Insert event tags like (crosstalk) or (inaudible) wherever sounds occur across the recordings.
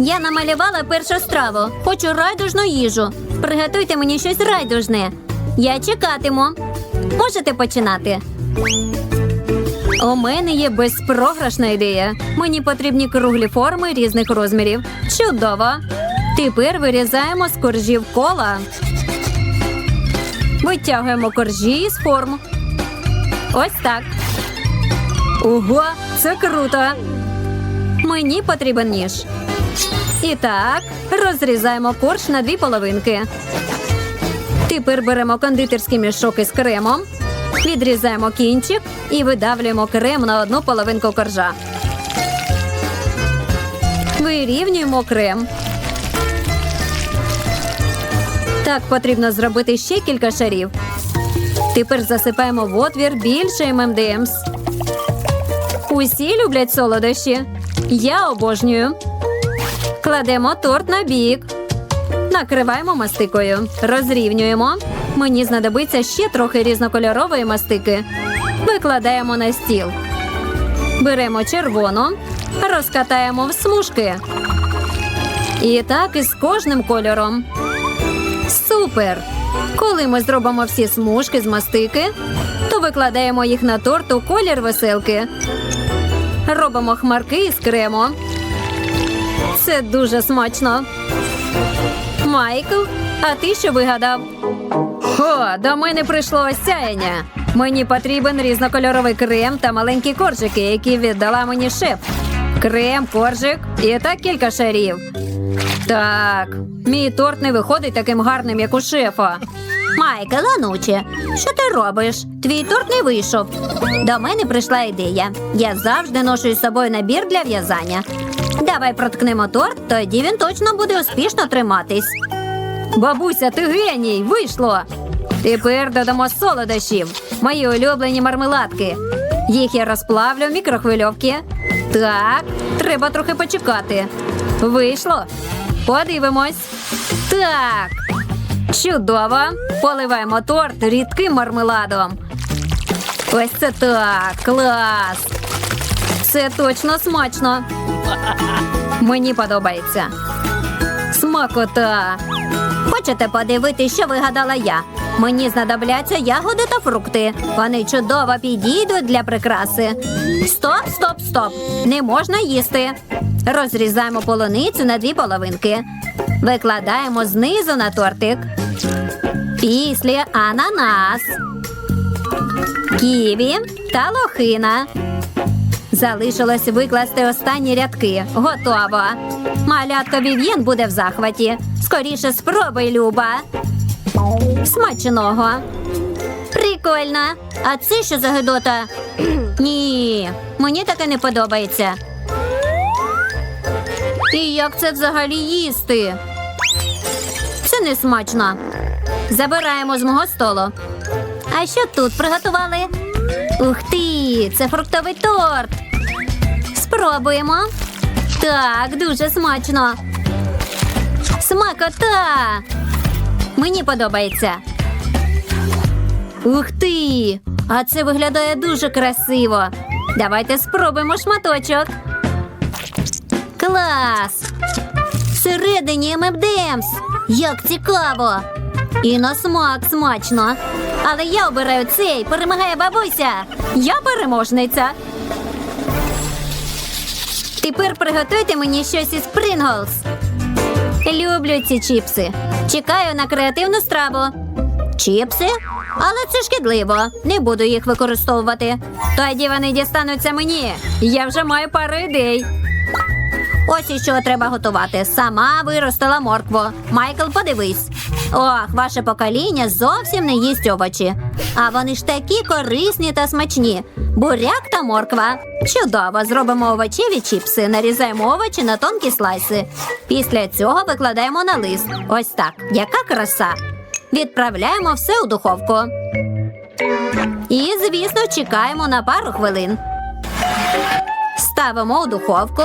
Я намалювала першу страву. Хочу райдужну їжу. Приготуйте мені щось райдужне. Я чекатиму. Можете починати. У мене є безпрограшна ідея. Мені потрібні круглі форми різних розмірів. Чудово! Тепер вирізаємо з коржів кола. Витягуємо коржі з форм. Ось так. Ого, це круто! Мені потрібен ніж. І так, розрізаємо корж на дві половинки. Тепер беремо кондитерський мішок із кремом, відрізаємо кінчик і видавлюємо крем на одну половинку коржа. Вирівнюємо крем. Так потрібно зробити ще кілька шарів. Тепер засипаємо в отвір більше ММДМС. Усі люблять солодощі. Я обожнюю. Кладемо торт на бік. Накриваємо мастикою. Розрівнюємо. Мені знадобиться ще трохи різнокольорової мастики. Викладаємо на стіл. Беремо червону, розкатаємо в смужки. І так із кожним кольором. Супер! Коли ми зробимо всі смужки з мастики, то викладаємо їх на торт у колір веселки. Робимо хмарки із крему. Це дуже смачно. Майкл, а ти що вигадав? О, до мене прийшло осяяння. Мені потрібен різнокольоровий крем та маленькі коржики, які віддала мені шеф. Крем, коржик і так кілька шарів. Так, мій торт не виходить таким гарним, як у шефа. Майкл, ануче, що ти робиш? Твій торт не вийшов. До мене прийшла ідея. Я завжди ношу із собою набір для в'язання. Давай проткнемо торт, тоді він точно буде успішно триматись. Бабуся, ти геній! Вийшло! Тепер додамо солодощів. Мої улюблені мармеладки. Їх я розплавлю в мікрохвильовці. Так, треба трохи почекати. Вийшло. Подивимось. Так. Чудово. Поливаємо торт рідким мармеладом. Ось це так. Клас. Це точно смачно. Мені подобається. Смакота. Хочете подивитися, що вигадала я? Мені знадобляться ягоди та фрукти. Вони чудово підійдуть для прикраси. Стоп, стоп, стоп. Не можна їсти. Розрізаємо полуницю на дві половинки. Викладаємо знизу на тортик. Після ананас, ківі та лохина. Залишилось викласти останні рядки. Готово. Малятка Вів'єн буде в захваті. Скоріше спробуй, Люба. Смачного. Прикольно. А це що за гидота? (clears throat) Ні, мені таке не подобається. І як це взагалі їсти? Це не смачно. Забираємо з мого столу. А що тут приготували? Ух ти, це фруктовий торт. Спробуємо. Так, дуже смачно. Смакота. Мені подобається. Ух ти! А це виглядає дуже красиво. Давайте спробуємо шматочок. Клас! Всередині ММДМС. Як цікаво! І на смак смачно. Але я обираю цей. Перемагає бабуся. Я переможниця. Тепер приготуйте мені щось із Принглс. Люблю ці чіпси. Чекаю на креативну страву. Чіпси? Але це шкідливо. Не буду їх використовувати. Тоді вони дістануться мені. Я вже маю пару ідей. Ось що треба готувати. Сама виростила моркву. Майкл, подивись. Ох, ваше покоління зовсім не їсть овочі. А вони ж такі корисні та смачні. Буряк та морква. Чудово, зробимо овочеві чіпси, нарізаємо овочі на тонкі слайси. Після цього викладаємо на лист. Ось так. Яка краса. Відправляємо все у духовку. І, звісно, чекаємо на пару хвилин. Ставимо у духовку.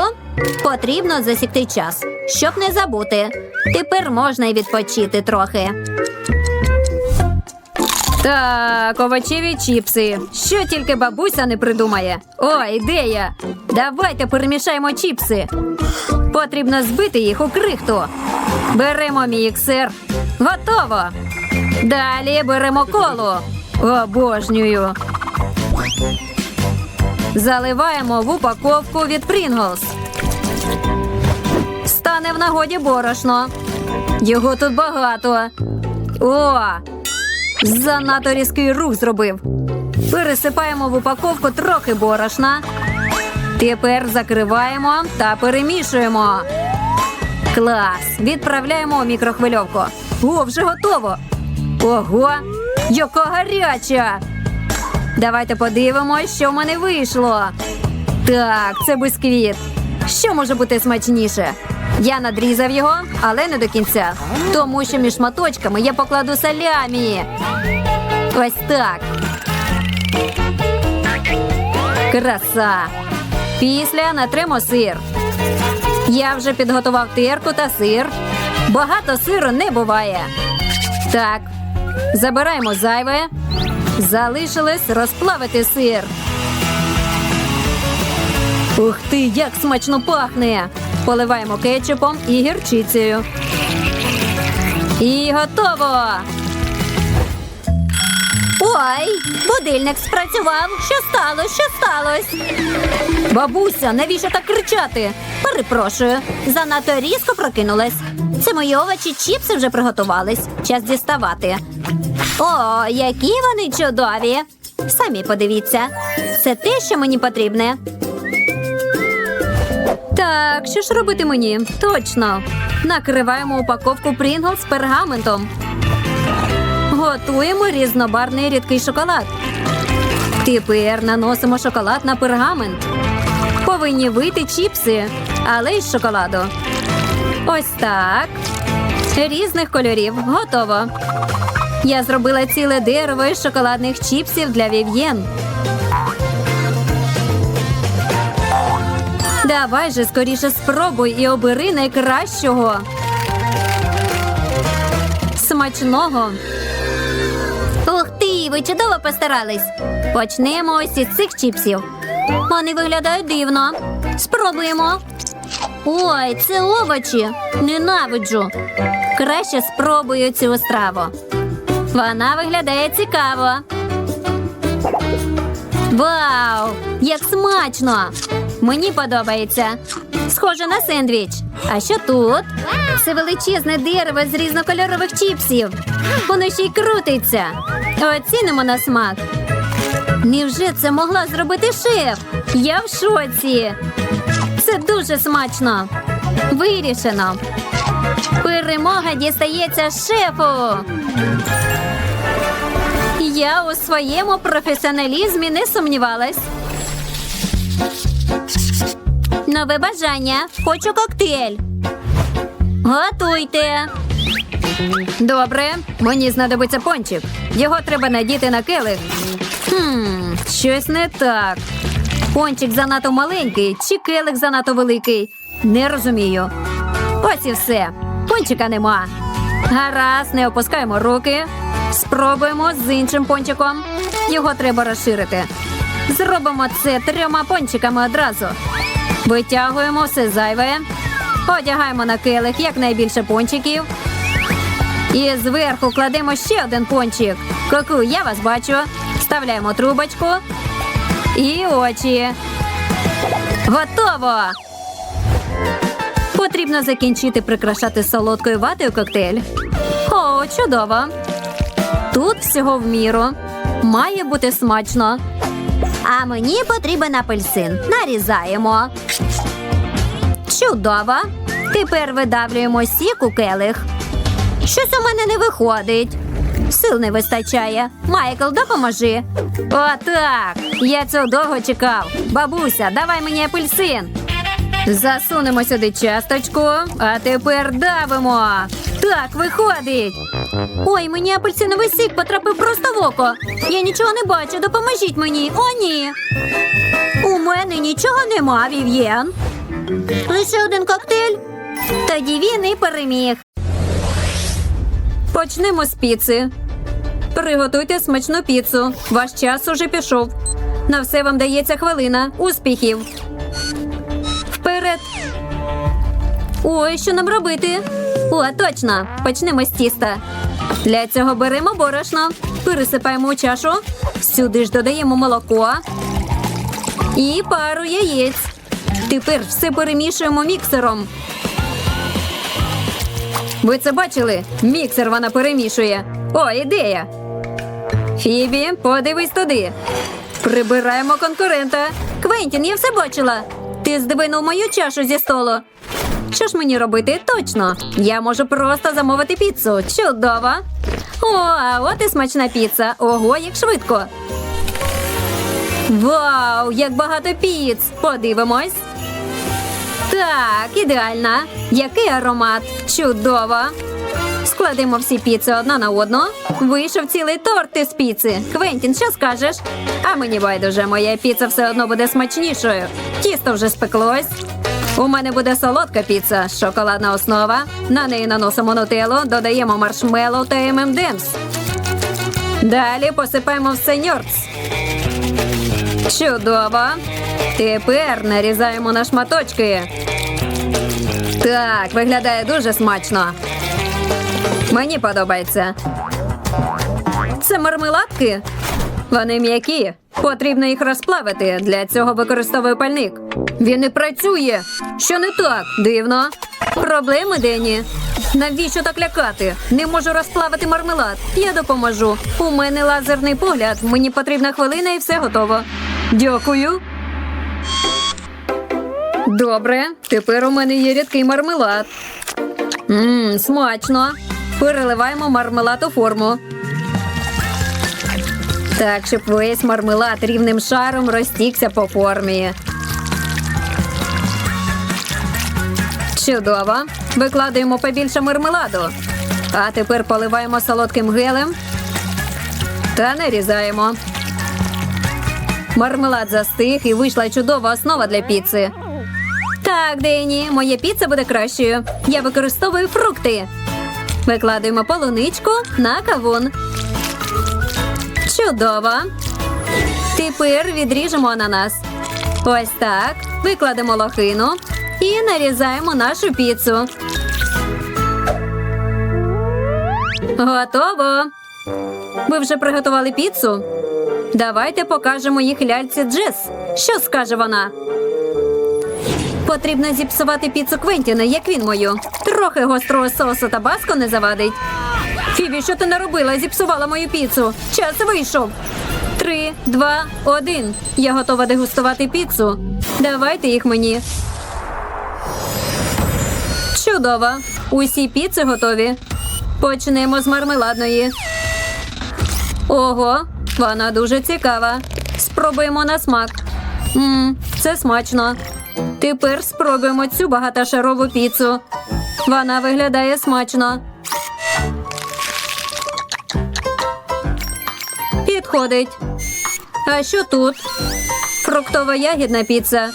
Потрібно засікти час, щоб не забути. Тепер можна й відпочити трохи. Так, овочеві чіпси. Що тільки бабуся не придумає. О, ідея! Давайте перемішаємо чіпси. Потрібно збити їх у крихту. Беремо міксер. Готово. Далі беремо колу. Обожнюю. Заливаємо в упаковку від Pringles. Стане в нагоді борошно. Його тут багато. О! Занадто різкий рух зробив. Пересипаємо в упаковку трохи борошна. Тепер закриваємо та перемішуємо. Клас! Відправляємо у мікрохвильовку. О, вже готово. Ого! Яка гаряча! Давайте подивимось, що в мене вийшло. Так, це бисквіт. Що може бути смачніше? Я надрізав його, але не до кінця. Тому що між шматочками я покладу салямі. Ось так. Краса. Після натримо сир. Я вже підготував терку та сир. Багато сиру не буває. Так, забираємо зайве. Залишилось розплавити сир. Ух ти, як смачно пахне! Поливаємо кетчупом і гірчицею. І готово! Ой, будильник спрацював. Що сталося? Що сталося? Бабуся, навіщо так кричати? Перепрошую, занадто різко прокинулась. Це мої овочі чіпси вже приготувались. Час діставати. О, які вони чудові! Самі подивіться. Це те, що мені потрібне. Так, що ж робити мені? Точно. Накриваємо упаковку Pringles з пергаментом. Готуємо різнобарний рідкий шоколад. Тепер наносимо шоколад на пергамент. Повинні вийти чіпси, але й шоколаду. Ось так. Різних кольорів. Готово. Я зробила ціле дерево із шоколадних чіпсів для вів'єн. Давай же скоріше спробуй і обери найкращого. Смачного. Ух ти, ви чудово постарались. Почнемо ось із цих чіпсів. Вони виглядають дивно. Спробуємо. Ой, це овочі. Ненавиджу. Краще спробую цю страву. Вона виглядає цікаво. Вау! Як смачно! Мені подобається. Схоже на сендвіч. А що тут? Це величезне дерево з різнокольорових чіпсів. Воно ще й крутиться. Оцінимо на смак. Невже це могла зробити шеф? Я в шоці. Це дуже смачно. Вирішено. Перемога дістається шефу. Я у своєму професіоналізмі не сумнівалась. Нове бажання. Хочу коктейль. Готуйте. Добре, мені знадобиться пончик. Його треба надіти на келих. Хм, щось не так. Пончик занадто маленький, чи келих занадто великий. Не розумію. Ось і все. Пончика нема. Гаразд, не опускаємо руки. Спробуємо з іншим пончиком. Його треба розширити. Зробимо це трьома пончиками одразу. Витягуємо все зайве. Одягаємо на келих якнайбільше пончиків. І зверху кладемо ще один пончик. Ку-ку, я вас бачу. Вставляємо трубочку і очі. Готово! Потрібно закінчити прикрашати солодкою ватою коктейль. О, чудово! Тут всього в міру. Має бути смачно. А мені потрібен апельсин. Нарізаємо. Чудово. Тепер видавлюємо сік у келих. Щось у мене не виходить. Сил не вистачає. Майкл, допоможи. Отак. Я цього довго чекав. Бабуся, давай мені апельсин. Засунемо сюди часточку, а тепер давимо. Так, виходить. Ой, мені апельсиновий сік потрапив просто в око. Я нічого не бачу, допоможіть мені. О, ні. У мене нічого нема, Вів'єн. Лише один коктейль. Тоді він і переміг. Почнемо з піци. Приготуйте смачну піцу. Ваш час уже пішов. На все вам дається хвилина. Успіхів. Ой, що нам робити? О, точно. Почнемо з тіста. Для цього беремо борошно, пересипаємо у чашу. Сюди ж додаємо молоко і пару яєць. Тепер все перемішуємо міксером. Ви це бачили? Міксер вона перемішує. О, ідея. Фібі, подивись туди. Прибираємо конкурента. Квентін, я все бачила. Ти здвинув мою чашу зі столу. Що ж мені робити? Точно. Я можу просто замовити піцу. Чудово. О, а от і смачна піца. Ого, як швидко. Вау, як багато піц! Подивимось. Так, ідеально. Який аромат? Чудово. Складемо всі піци одна на одну. Вийшов цілий торт із піци. Квентін, що скажеш? А мені байдуже, моя піца все одно буде смачнішою. Тісто вже спеклось. У мене буде солодка піца, шоколадна основа. На неї наносимо нутеллу, додаємо маршмеллоу та ММДемс. Далі посипаємо все ньорц. Чудово. Тепер нарізаємо на шматочки. Так, виглядає дуже смачно. Мені подобається. Це мармеладки. Вони м'які. Потрібно їх розплавити. Для цього використовую пальник. Він не працює. Що не так? Дивно. Проблеми, Дені. Навіщо так лякати? Не можу розплавити мармелад. Я допоможу. У мене лазерний погляд. Мені потрібна хвилина і все готово. Дякую. Добре, тепер у мене є рідкий мармелад. Мм, смачно. Переливаємо мармелад у форму. Так, щоб весь мармелад рівним шаром розтікся по формі. Чудово. Викладаємо побільше мармеладу. А тепер поливаємо солодким гелем та нарізаємо. Мармелад застиг і вийшла чудова основа для піци. Так, Дені, моя піца буде кращою. Я використовую фрукти. Викладаємо полуничку на кавун. Чудово. Тепер відріжемо ананас. Ось так. Викладемо лохину і нарізаємо нашу піцу. Готово. Ви вже приготували піцу? Давайте покажемо їх ляльці Джес. Що скаже вона? Потрібно зіпсувати піцу Квентіна, як він мою. Трохи гострого соусу та баско не завадить. Фібі, що ти наробила? Зіпсувала мою піцу. Час вийшов. Три, два, один. Я готова дегустувати піцу. Давайте їх мені. Чудово. Усі піци готові. Почнемо з мармеладної. Ого, вона дуже цікава. Спробуємо на смак. Мм, це смачно. Тепер спробуємо цю багатошарову піцу. Вона виглядає смачно. Підходить. А що тут? Фруктова ягідна піца.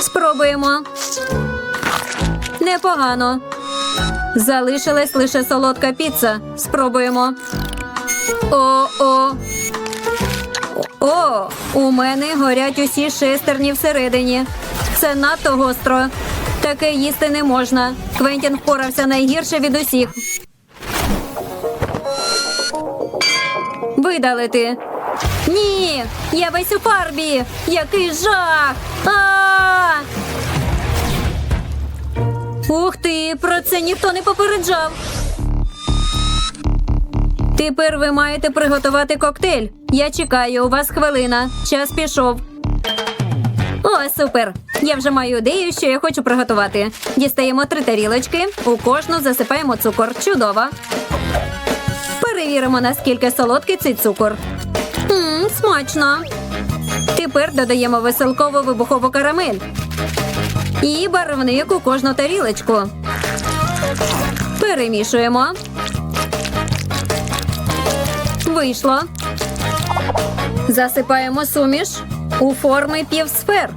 Спробуємо. Непогано. Залишилась лише солодка піца. Спробуємо. О-о. О, у мене горять усі шестерні всередині. Це надто гостро. Таке їсти не можна. Квентін впорався найгірше від усіх. Видалити. Ні, я весь у фарбі. Який жах. А! Ух ти, про це ніхто не попереджав. Тепер ви маєте приготувати коктейль. Я чекаю, у вас хвилина. Час пішов. О, супер! Я вже маю ідею, що я хочу приготувати. Дістаємо три тарілочки, у кожну засипаємо цукор. Чудово. Перевіримо, наскільки солодкий цей цукор. Мм, смачно. Тепер додаємо веселкову вибухову карамель. І барвник у кожну тарілочку. Перемішуємо. Вийшло. Засипаємо суміш у форми півсфер.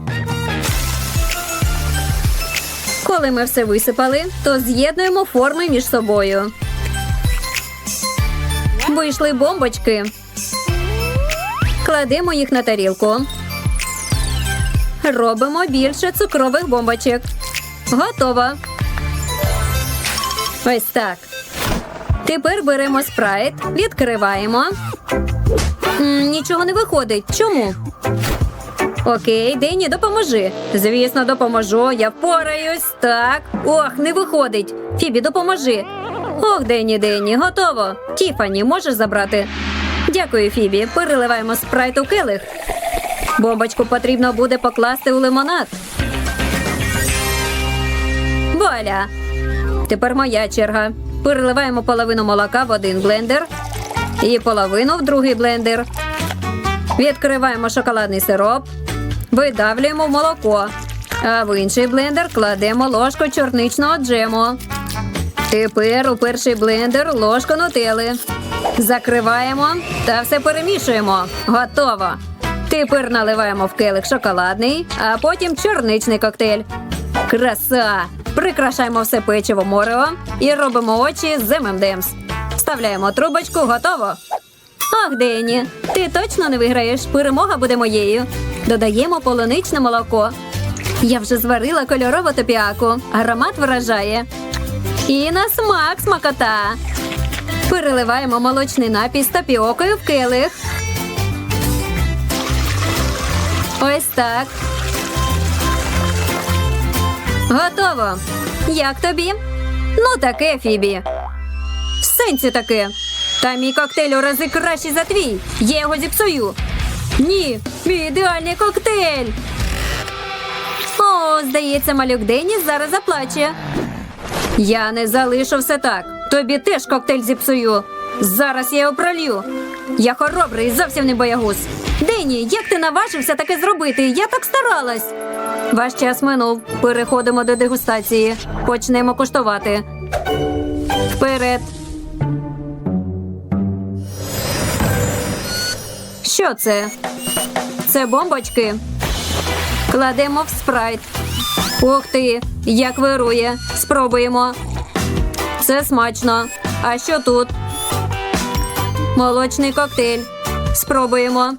Коли ми все висипали, то з'єднуємо форми між собою. Вийшли бомбочки. Кладемо їх на тарілку. Робимо більше цукрових бомбочок. Готово. Ось так. Тепер беремо спрайт, відкриваємо. Нічого не виходить. Чому? Окей, Дені, допоможи. Звісно, допоможу. Я впораюсь. Так. Ох, не виходить. Фібі, допоможи. Ох, Дені, Дені, готово. Тіфані, можеш забрати? Дякую, Фібі. Переливаємо спрайт у келих. Бомбочку потрібно буде покласти у лимонад. Вуаля! Тепер моя черга. Переливаємо половину молока в один блендер і половину в другий блендер. Відкриваємо шоколадний сироп, видавлюємо в молоко, а в інший блендер кладемо ложку чорничного джему. Тепер у перший блендер ложку нутели. Закриваємо та все перемішуємо. Готово. Тепер наливаємо в келих шоколадний, а потім чорничний коктейль. Краса! Прикрашаємо все печиво морево і робимо очі з ММДМС. Вставляємо трубочку, готово. Ах, Дені, ти точно не виграєш. Перемога буде моєю. Додаємо полуничне молоко. Я вже зварила кольорову топіаку. Аромат вражає. І на смак смакота. Переливаємо молочний напій з тапіокою в келих. Ось так. Готово. Як тобі? Ну, таке, Фібі. В сенсі таке. Та мій коктейль у рази кращий за твій. Я його зіпсую. Ні, мій ідеальний коктейль. О, здається, малюк Деніс зараз заплаче. Я не залишу все так. Тобі теж коктейль зіпсую. Зараз я його пролью. Я хоробрий, зовсім не боягуз. Дені, як ти наважився таке зробити? Я так старалась. Ваш час минув. Переходимо до дегустації. Почнемо куштувати. Вперед. Що це? Це бомбочки. Кладемо в спрайт. Ух ти, як вирує. Спробуємо. Це смачно. А що тут? Молочний коктейль. Спробуємо.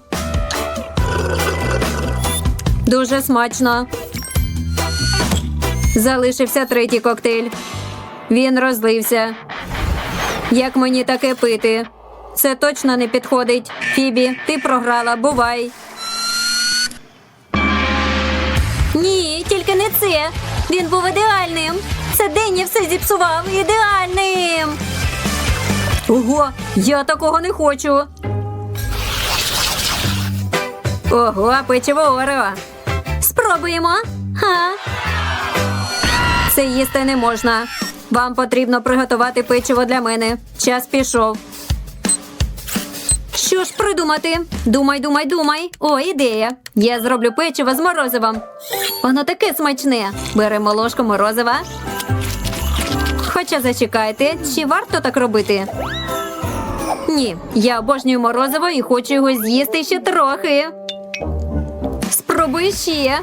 Дуже смачно. Залишився третій коктейль. Він розлився. Як мені таке пити? Це точно не підходить. Фібі, ти програла, бувай. Ні, тільки не це. Він був ідеальним. Це Денні все зіпсував ідеальним. Ого, я такого не хочу. Ого, печиво Орео. Спробуємо. Ха. Це їсти не можна. Вам потрібно приготувати печиво для мене. Час пішов. Що ж придумати? Думай, думай, думай. О, ідея. Я зроблю печиво з морозивом. Воно таке смачне. Беремо ложку морозива. Хоча зачекайте, чи варто так робити? Ні, я обожнюю морозиво і хочу його з'їсти ще трохи. Спробуй ще.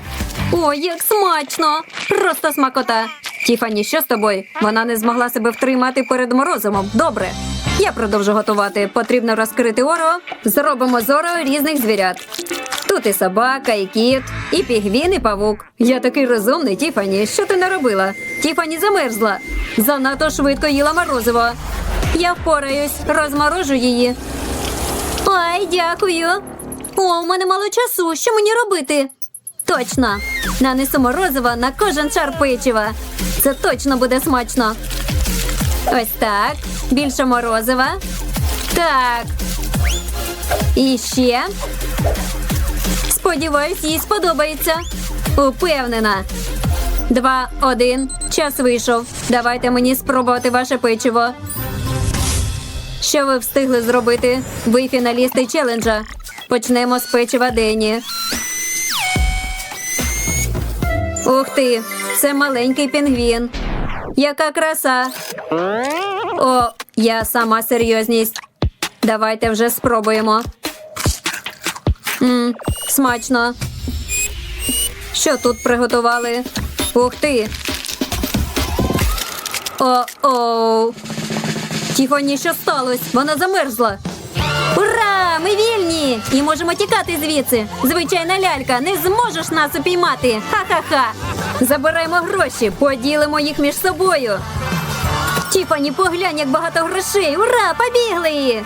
Ой, як смачно! Просто смакота. Тіфані, що з тобою? Вона не змогла себе втримати перед морозивом. Добре. Я продовжу готувати. Потрібно розкрити оро. Зробимо з оро різних звірят. Тут і собака, і кіт, і пігвін, і павук. Я такий розумний, Тіфані. Що ти наробила? Тіфані замерзла. Занадто швидко їла морозиво. Я впораюсь, розморожу її. Ой, дякую. О, у мене мало часу. Що мені робити? Точно. Нанесу морозиво на кожен шар печива. Це точно буде смачно. Ось так. Більше морозива. Так. І ще. Сподіваюсь, їй сподобається. Упевнена. Два, один. Час вийшов. Давайте мені спробувати ваше печиво. Що ви встигли зробити? Ви фіналісти челенджа. Почнемо з печива Дені. Ух ти, це маленький пінгвін. Яка краса. О, я сама серйозність. Давайте вже спробуємо. Мм, смачно. Що тут приготували? Ух ти. О-оу. Тіфані, що сталося? Вона замерзла. Ура! Ми вільні! І можемо тікати звідси. Звичайна лялька, не зможеш нас упіймати. Ха-ха-ха. Забираємо гроші, поділимо їх між собою. Тіфані, поглянь, як багато грошей. Ура! Побігли!